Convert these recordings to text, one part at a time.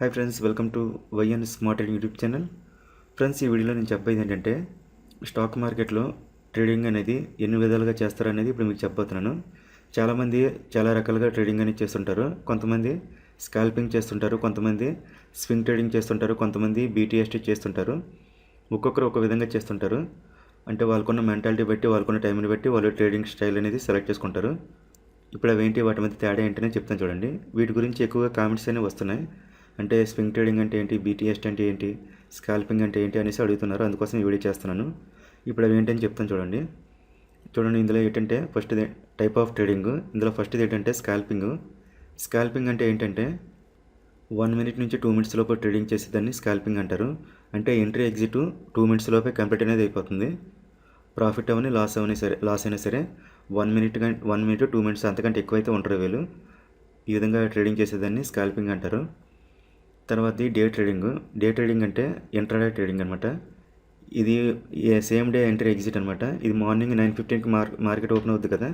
Hi friends welcome to YN smart trading YouTube channel friends ఈ వీడియోలో నేను చెప్పేది ఏంటంటే స్టాక్ మార్కెట్లో ట్రేడింగ్ అనేది ఎన్ని విధాలుగా చేస్తారనేది ఇప్పుడు మీకు చెప్పబోతున్నాను. చాలామంది చాలా రకాలుగా ట్రేడింగ్ అనేది చేస్తుంటారు. కొంతమంది స్కాల్పింగ్ చేస్తుంటారు కొంతమంది స్వింగ్ ట్రేడింగ్ చేస్తుంటారు కొంతమంది బీటీఎస్టీ చేస్తుంటారు. ఒక్కొక్కరు ఒక విధంగా చేస్తుంటారు. అంటే వాళ్ళకున్న మెంటాలిటీ బట్టి వాళ్ళకున్న టైంని బట్టి వాళ్ళు ట్రేడింగ్ స్టైల్ అనేది సెలెక్ట్ చేసుకుంటారు. ఇప్పుడు అవేంటి వాటి మధ్య తేడా ఏంటనే చెప్తాను చూడండి. వీటి గురించి ఎక్కువగా కామెంట్స్ అనేవి వస్తున్నాయి. అంటే స్వింగ్ ట్రేడింగ్ అంటే ఏంటి? బీటీఎస్ట్ అంటే ఏంటి? స్కాల్పింగ్ అంటే ఏంటి? అనేసి అడుగుతున్నారు. అందుకోసం ఈ వీడియో చేస్తున్నాను. ఇప్పుడు అవి ఏంటని చెప్తాను చూడండి. చూడండి ఇందులో ఏంటంటే ఫస్ట్ టైప్ ఆఫ్ ట్రేడింగ్ ఇందులో ఫస్ట్ ఏంటంటే స్కాల్పింగ్ స్కాల్పింగ్ అంటే ఏంటంటే వన్ మినిట్ నుంచి టూ మినిట్స్ లోపు ట్రేడింగ్ చేసేదాన్ని స్కాల్పింగ్ అంటారు. అంటే ఎంట్రీ ఎగ్జిట్ టూ మినిట్స్ లోపే కంప్లీట్ అనేది అయిపోతుంది. ప్రాఫిట్ అవని లాస్ అవని సరే లాస్ అయినా సరే వన్ మినిట్ కానీ వన్ మినిట్ టూ మినిట్స్ అంతకంటే ఎక్కువైతే ఉంటారు వీళ్ళు. ఈ విధంగా ట్రేడింగ్ చేసేదాన్ని స్కాల్పింగ్ అంటారు. తర్వాత డే ట్రేడింగ్. డే ట్రేడింగ్ అంటే ఇంట్రాడే ట్రేడింగ్ అనమాట ఇది సేమ్ డే ఎంట్రీ ఎగ్జిట్ అనమాట ఇది మార్నింగ్ నైన్ ఫిఫ్టీన్కి మార్ మార్కెట్ ఓపెన్ అవుతుంది కదా.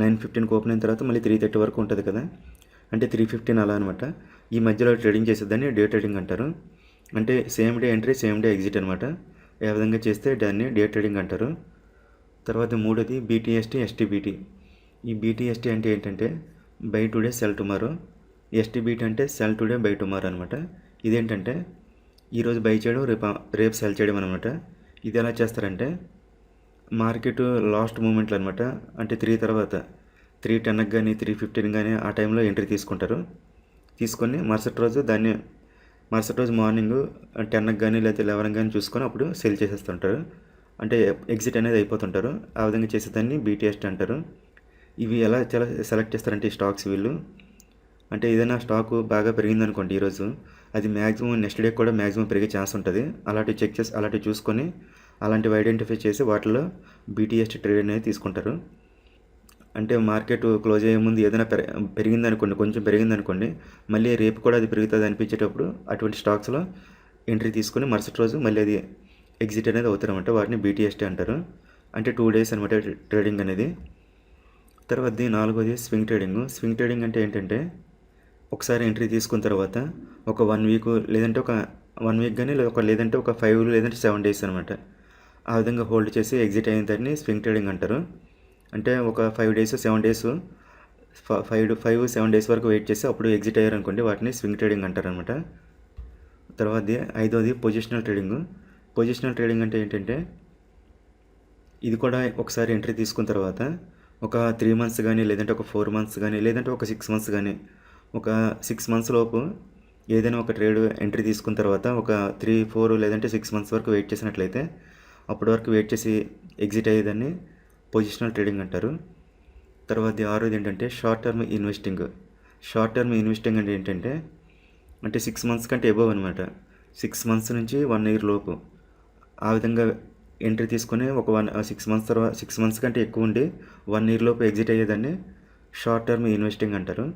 నైన్ ఫిఫ్టీన్కి ఓపెన్ అయిన తర్వాత మళ్ళీ త్రీ థర్టీ వరకు ఉంటుంది కదా. అంటే త్రీ ఫిఫ్టీన్ అలా అనమాట ఈ మధ్యలో ట్రేడింగ్ చేసేదాన్ని డే ట్రేడింగ్ అంటారు. అంటే same day entry same day exit అనమాట ఏ విధంగా చేస్తే దాన్ని డే ట్రేడింగ్ అంటారు. తర్వాత మూడోది బీటీఎస్టీ ఎస్టీబీటీ ఈ బీటీఎస్టీ అంటే ఏంటంటే buy today sell tomorrow STBT అంటే సెల్ టుడే బై టుమారో అనమాట ఇదేంటంటే ఈరోజు బై చేయడం రేపు రేపు సెల్ చేయడం అనమాట ఇది ఎలా చేస్తారంటే మార్కెట్ లాస్ట్ మూమెంట్లు అనమాట అంటే త్రీ తర్వాత త్రీ టెన్కి కానీ త్రీ ఫిఫ్టీన్ కానీ ఆ టైంలో ఎంట్రీ తీసుకుంటారు. తీసుకొని మరుసటి రోజు దాన్ని మరుసటి రోజు మార్నింగ్ టెన్కి కానీ లేకపోతే లెవెన్కి కానీ చూసుకొని అప్పుడు సెల్ చేసేస్తుంటారు. అంటే ఎగ్జిట్ అనేది అయిపోతుంటారు. ఆ విధంగా చేసేదాన్ని బీటీఎస్ అంటారు. ఇవి ఎలా చాలా సెలెక్ట్ చేస్తారంటే ఈ స్టాక్స్ వీళ్ళు. అంటే ఏదైనా స్టాక్ బాగా పెరిగిందనుకోండి ఈరోజు అది మ్యాక్సిమం నెక్స్ట్ డే కూడా మ్యాక్సిమం పెరిగే ఛాన్స్ ఉంటుంది. అలాంటివి చెక్ చేసి అలాంటివి చూసుకొని అలాంటివి ఐడెంటిఫై చేసి వాటిలో బీటీఎస్ ట్రేడ్ అనేది తీసుకుంటారు. అంటే మార్కెట్ క్లోజ్ అయ్యే ముందు ఏదైనా పెరి పెరిగిందనుకోండి కొంచెం పెరిగిందనుకోండి మళ్ళీ రేపు కూడా అది పెరుగుతుంది అనిపించేటప్పుడు అటువంటి స్టాక్స్లో ఎంట్రీ తీసుకొని మరుసటి రోజు మళ్ళీ అది ఎగ్జిట్ అనేది అవుతారనమాట వాటిని బీటీఎస్టీ అంటారు. అంటే టూ డేస్ అనమాట ట్రేడింగ్ అనేది. తర్వాతది నాలుగోది స్వింగ్ ట్రేడింగ్ స్వింగ్ ట్రేడింగ్ అంటే ఏంటంటే ఒకసారి ఎంట్రీ తీసుకున్న తర్వాత ఒక వన్ వీక్ లేదంటే ఒక వన్ వీక్ కానీ లేదా ఒక లేదంటే ఒక ఫైవ్ లేదంటే సెవెన్ డేస్ అనమాట ఆ విధంగా హోల్డ్ చేసి ఎగ్జిట్ అయిన దాన్ని స్వింగ్ ట్రేడింగ్ అంటారు. అంటే ఒక five days seven days five five seven days వరకు వెయిట్ చేసి అప్పుడు ఎగ్జిట్ అయ్యారు అనుకోండి వాటిని స్వింగ్ ట్రేడింగ్ అంటారు అనమాట తర్వాతది ఐదోది పొజిషనల్ ట్రేడింగ్ పొజిషనల్ ట్రేడింగ్ అంటే ఏంటంటే ఇది కూడా ఒకసారి ఎంట్రీ తీసుకున్న తర్వాత ఒక త్రీ మంత్స్ కానీ లేదంటే ఒక ఫోర్ మంత్స్ కానీ లేదంటే ఒక సిక్స్ మంత్స్ కానీ ఒక సిక్స్ మంత్స్ లోపు ఏదైనా ఒక ట్రేడ్ ఎంట్రీ తీసుకున్న తర్వాత ఒక త్రీ ఫోర్ లేదంటే సిక్స్ మంత్స్ వరకు వెయిట్ చేసినట్లయితే అప్పటి వరకు వెయిట్ చేసి ఎగ్జిట్ అయ్యేదాన్ని పొజిషనల్ ట్రేడింగ్ అంటారు. తర్వాత ఆరోది ఏంటంటే short term investing short term investing అంటే ఏంటంటే అంటే సిక్స్ మంత్స్ కంటే ఎబోవ్ అనమాట సిక్స్ మంత్స్ నుంచి వన్ ఇయర్ లోపు ఆ విధంగా ఎంట్రీ తీసుకుని ఒక వన్ సిక్స్ మంత్స్ తర్వాత సిక్స్ మంత్స్ కంటే ఎక్కువ ఉండి వన్ ఇయర్ లోపు ఎగ్జిట్ అయ్యేదాన్ని షార్ట్ టర్మ్ ఇన్వెస్టింగ్ అంటారు.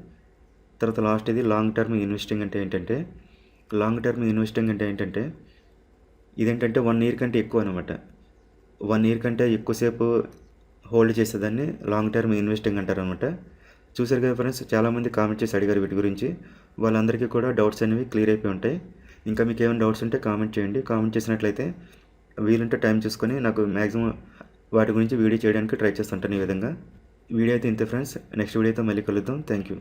తర్వాత లాస్ట్ ఇది లాంగ్ టర్మ్ ఇన్వెస్టింగ్ అంటే ఏంటంటే లాంగ్ టర్మ్ ఇన్వెస్టింగ్ అంటే ఏంటంటే ఇదేంటంటే వన్ ఇయర్ కంటే ఎక్కువ అనమాట వన్ ఇయర్ కంటే ఎక్కువసేపు హోల్డ్ చేసేదాన్ని లాంగ్ టర్మ్ ఇన్వెస్టింగ్ అంటారు అనమాట చూసారు కదా ఫ్రెండ్స్ చాలామంది కామెంట్ చేసి అడిగారు వీటి గురించి. వాళ్ళందరికీ కూడా డౌట్స్ అనేవి క్లియర్ అయిపోయి ఉంటాయి. ఇంకా మీకు ఏమైనా డౌట్స్ ఉంటే కామెంట్ చేయండి. కామెంట్ చేసినట్లయితే వీలుంటే టైం చూసుకొని నాకు మ్యాక్సిమం వాటి గురించి వీడియో చేయడానికి ట్రై చేస్తుంటాను ఈ విధంగా. వీడియో అయితే ఇంతే ఫ్రెండ్స్. నెక్స్ట్ వీడియోతో మళ్ళీ కలుద్దాం. Thank you.